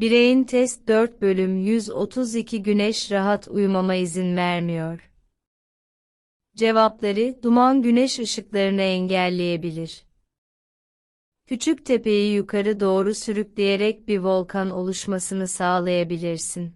Bireyin test 4 bölüm 132 güneş rahat uyumama izin vermiyor. Cevapları duman güneş ışıklarını engelleyebilir. Küçük tepeyi yukarı doğru sürükleyerek bir volkan oluşmasını sağlayabilirsin.